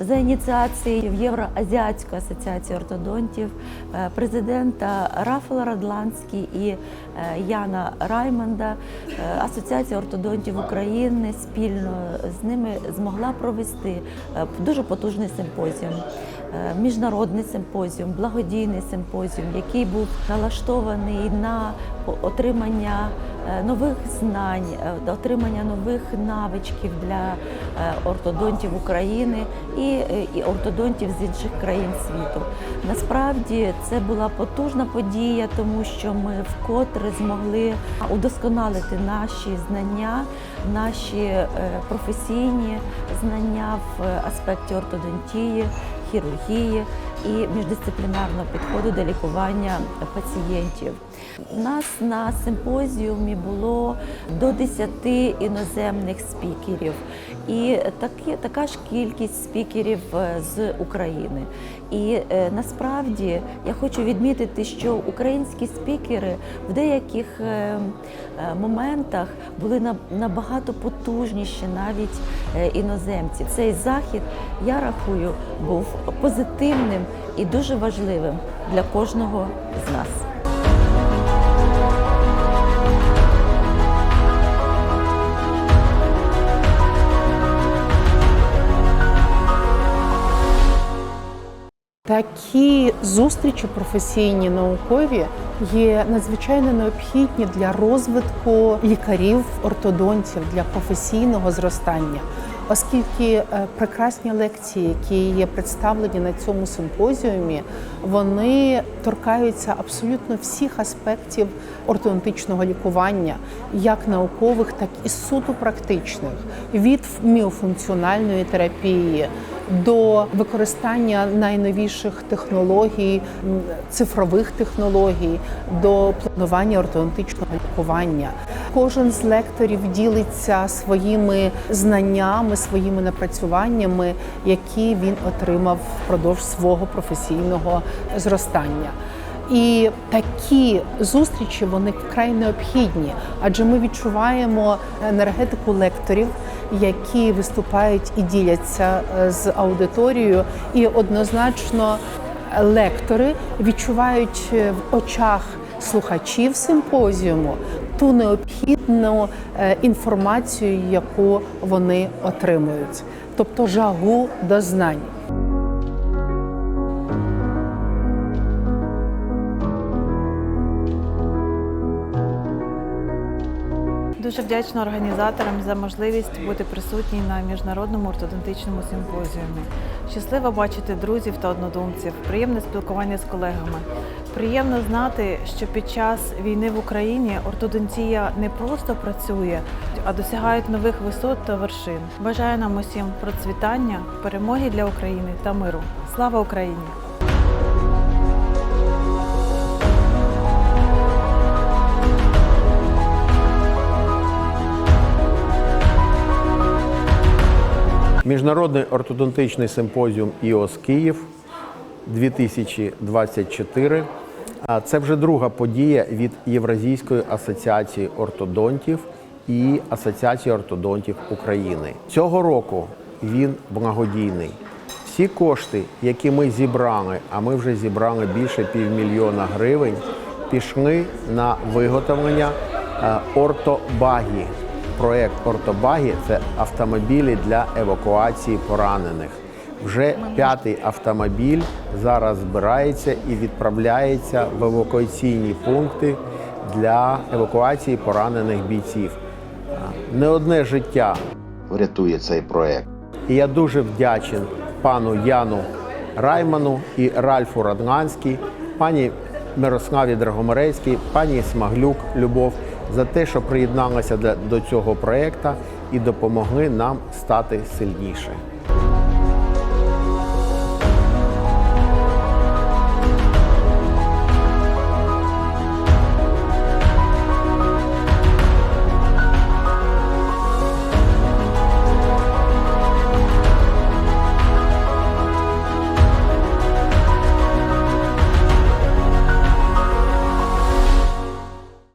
за ініціації Євроазіатської асоціації ортодонтів, е, президента Рафала Радланський і Яна Раймонда, е, Асоціація ортодонтів України спільно з ними змогла провести е, дуже потужний симпозіум. Е, Міжнародний симпозіум, благодійний симпозіум, який був налаштований на отримання е, нових знань, е, отримання нових навичків для е, ортодонтів України е, і ортодонтів з інших країн світу. Насправді це була потужна подія, тому що ми вкотре змогли удосконалити наші знання, наші е, професійні знання в аспекті ортодонтії, хірургії і міждисциплінарного підходу до лікування пацієнтів. У нас на симпозіумі було до 10 іноземних спікерів, і такі, така ж кількість спікерів е, з України. І е, насправді я хочу відмітити, що українські спікери в деяких е, моментах були на- набагато потужніші навіть іноземці. Цей захід я рахую був позитивним і дуже важливим для кожного з нас. Такі зустрічі професійні наукові є надзвичайно необхідні для розвитку лікарів, ортодонтів для професійного зростання, оскільки е, прекрасні лекції, які є представлені на цьому симпозіумі, вони торкаються абсолютно всіх аспектів ортодонтичного лікування, як наукових, так і суто практичних, від міофункціональної терапії до використання найновіших технологій, цифрових технологій, до планування ортодонтичного лікування. Кожен з лекторів ділиться своїми знаннями, своїми напрацюваннями, які він отримав впродовж свого професійного зростання. І такі зустрічі вони вкрай необхідні, адже ми відчуваємо енергетику лекторів, які виступають і діляться е, з аудиторією, і однозначно лектори відчувають е, в очах слухачів симпозіуму ту необхідну е, інформацію, яку вони отримують, тобто жагу до знань. Дуже вдячна організаторам за можливість бути присутній на міжнародному ортодонтичному симпозіумі. Щасливо бачити друзів та однодумців, приємне спілкування з колегами. Приємно знати, що під час війни в Україні ортодонтія не просто працює, а досягають нових висот та вершин. Бажаю нам усім процвітання, перемоги для України та миру. Слава Україні! Міжнародний ортодонтичний симпозіум ІОС Київ 2024. Це вже друга подія від Євразійської асоціації ортодонтів і Асоціації ортодонтів України. Цього року він благодійний. Всі кошти, які ми зібрали, а ми вже зібрали більше півмільйона гривень, пішли на виготовлення е, ортобагі. Проект Ортобагі це автомобілі для евакуації поранених. Вже п'ятий автомобіль зараз збирається і відправляється в евакуаційні пункти для евакуації поранених бійців. Не одне життя врятує цей проект. і я дуже вдячен пану Яну Райману і Ральфу Радганській, пані Мирославі Драгомирецькій, пані Смаглюк Любов за те, що приєдналися до- цього проекту і допомогли нам стати сильніше.